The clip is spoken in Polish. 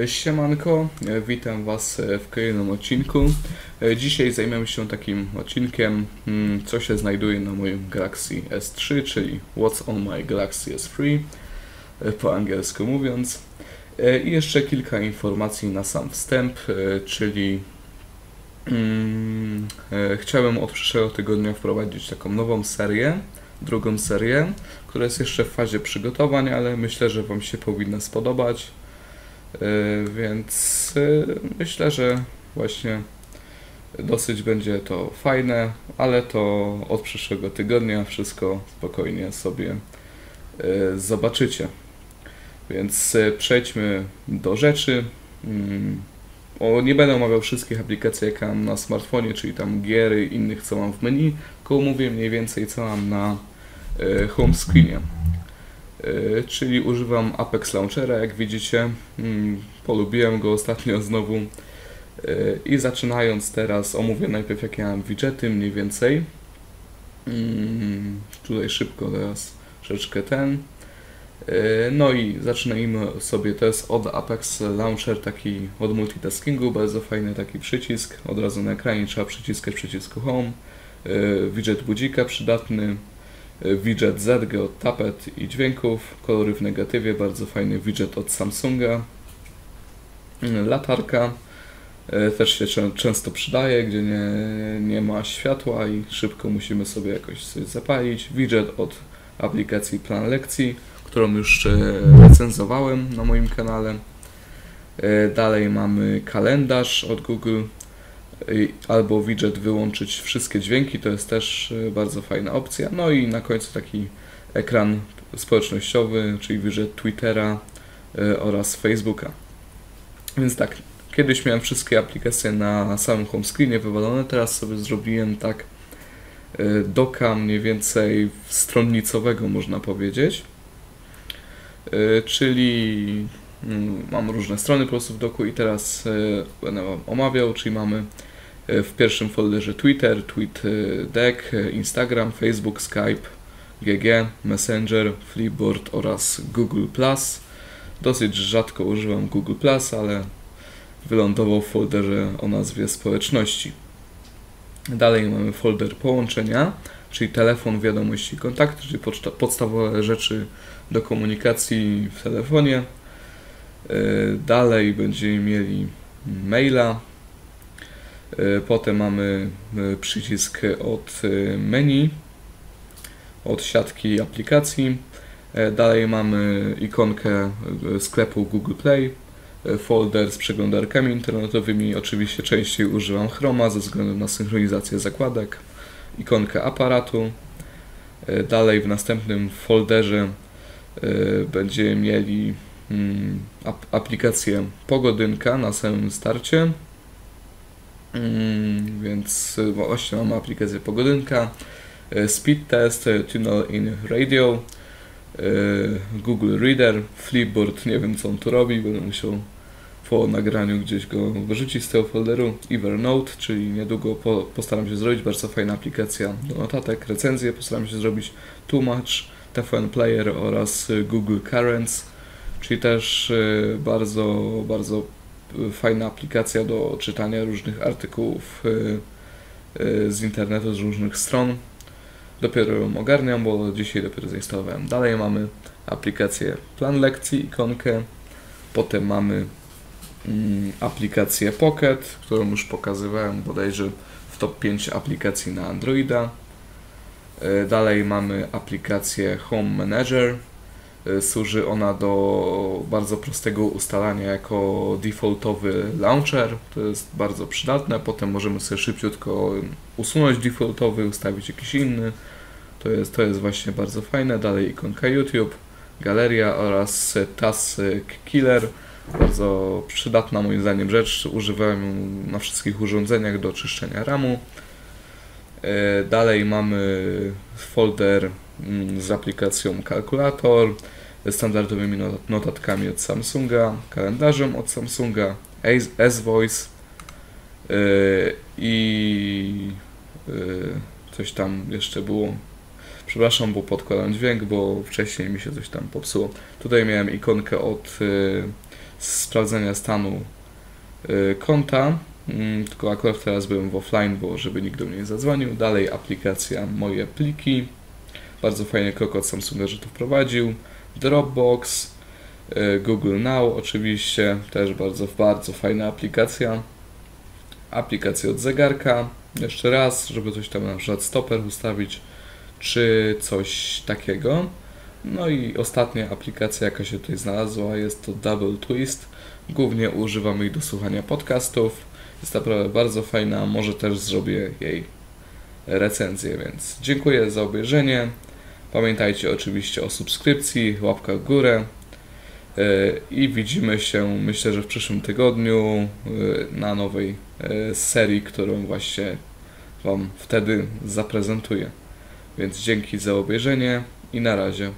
E, Siemanko, e, witam Was e, w kolejnym odcinku. Dzisiaj zajmiemy się takim odcinkiem, mm, co się znajduje na moim Galaxy S3, czyli What's on my Galaxy S3, e, po angielsku mówiąc. I jeszcze kilka informacji na sam wstęp, czyli mm, chciałem od przyszłego tygodnia wprowadzić taką nową serię, drugą serię, która jest jeszcze w fazie przygotowań, ale myślę, że Wam się powinna spodobać. Yy, Więc yy, myślę, że właśnie dosyć będzie to fajne, ale to od przyszłego tygodnia wszystko spokojnie sobie yy, zobaczycie. Więc przejdźmy do rzeczy. Mm, O, nie będę omawiał wszystkich aplikacji, jakie mam na smartfonie, czyli tam giery i innych, co mam w menu, tylko mówię mniej więcej, co mam na home screenie. Yy, czyli używam Apex Launchera, jak widzicie. Mm, Polubiłem go ostatnio znowu. Yy, I zaczynając teraz, omówię najpierw jakie mam widgety mniej więcej. Mm, Tutaj szybko teraz troszeczkę ten. Yy, No i zaczynajmy sobie, to jest od Apex Launcher, taki od multitaskingu, bardzo fajny taki przycisk. Od razu na ekranie trzeba przyciskać przycisku Home. Widget budzika przydatny. Widget ZG od tapet i dźwięków, kolory w negatywie, bardzo fajny widget od Samsunga. Latarka e, też się czę- często przydaje, gdzie nie, nie ma światła i szybko musimy sobie jakoś zapalić. Widget od aplikacji Plan Lekcji, którą już e, recenzowałem na moim kanale. E, Dalej mamy kalendarz od Google albo widget wyłączyć wszystkie dźwięki, to jest też e, bardzo fajna opcja. No i na końcu taki ekran społecznościowy, czyli widget Twittera e, oraz Facebooka. Więc tak, kiedyś miałem wszystkie aplikacje na samym home screenie wywalone, teraz sobie zrobiłem tak e, doka mniej więcej stronnicowego można powiedzieć. Czyli mm, mam różne strony po prostu w doku i teraz będę Wam omawiał, czyli mamy w pierwszym folderze Twitter, TweetDeck, e, Instagram, Facebook, Skype, GG, Messenger, Flipboard oraz Google+. Dosyć rzadko używam Google+, ale wylądował w folderze o nazwie społeczności. Dalej mamy folder połączenia, czyli telefon, wiadomości, kontakty, czyli podstawowe rzeczy do komunikacji w telefonie. E, Dalej będziemy mieli maila. E, Potem mamy e, przycisk od e, menu, od siatki aplikacji. Dalej mamy ikonkę sklepu Google Play, folder z przeglądarkami internetowymi. Oczywiście częściej używam Chroma ze względu na synchronizację zakładek, ikonkę aparatu. Dalej w następnym folderze będziemy mieli mm, ap- aplikację Pogodynka na samym starcie. Mm, Więc właśnie mamy aplikację Pogodynka, e, Speed Test, e, Tunnel in Radio, e, Google Reader, Flipboard, nie wiem co on tu robi, będę musiał po nagraniu gdzieś go wyrzucić z tego folderu, Evernote, czyli niedługo po, postaram się zrobić, bardzo fajna aplikacja do notatek, recenzje postaram się zrobić, Tłumacz, TFN Player oraz Google Currents, czyli też bardzo, bardzo fajna aplikacja do czytania różnych artykułów e, e, z internetu, z różnych stron. Dopiero ją ogarniam, bo dzisiaj dopiero zainstalowałem. Dalej mamy aplikację Plan Lekcji, ikonkę. Potem mamy mm, aplikację Pocket, którą już pokazywałem bodajże w top 5 aplikacji na Androida. E, Dalej mamy aplikację Home Manager. E, Służy ona do bardzo prostego ustalania jako defaultowy launcher. To jest bardzo przydatne. Potem możemy sobie szybciutko usunąć defaultowy, ustawić jakiś inny. To jest, to jest właśnie bardzo fajne. Dalej ikonka YouTube, galeria oraz Task Killer. Bardzo przydatna moim zdaniem rzecz. Używałem ją na wszystkich urządzeniach do czyszczenia RAMu. E, Dalej mamy folder mm, z aplikacją kalkulator, standardowymi not- notatkami od Samsunga, kalendarzem od Samsunga, S-Voice e, i e, coś tam jeszcze było. Przepraszam, bo podkładam dźwięk, bo wcześniej mi się coś tam popsuło. Tutaj miałem ikonkę od sprawdzenia stanu konta. Mm, Tylko akurat teraz byłem w offline, bo żeby nikt do mnie nie zadzwonił. Dalej aplikacja Moje Pliki. Bardzo fajnie Kokot Samsunga, że to wprowadził. Dropbox, y, Google Now oczywiście, też bardzo, bardzo fajna aplikacja. Aplikacja od zegarka, jeszcze raz, żeby coś tam na przykład stoper ustawić, czy coś takiego. No i ostatnia aplikacja, jaka się tutaj znalazła, jest to Double Twist. Głównie używam jej do słuchania podcastów. Jest naprawdę bardzo fajna, może też zrobię jej recenzję, więc dziękuję za obejrzenie. Pamiętajcie oczywiście o subskrypcji, łapkach w górę. Yy, I widzimy się, myślę, że w przyszłym tygodniu yy, na nowej yy, serii, którą właśnie Wam wtedy zaprezentuję. Więc dzięki za obejrzenie i na razie.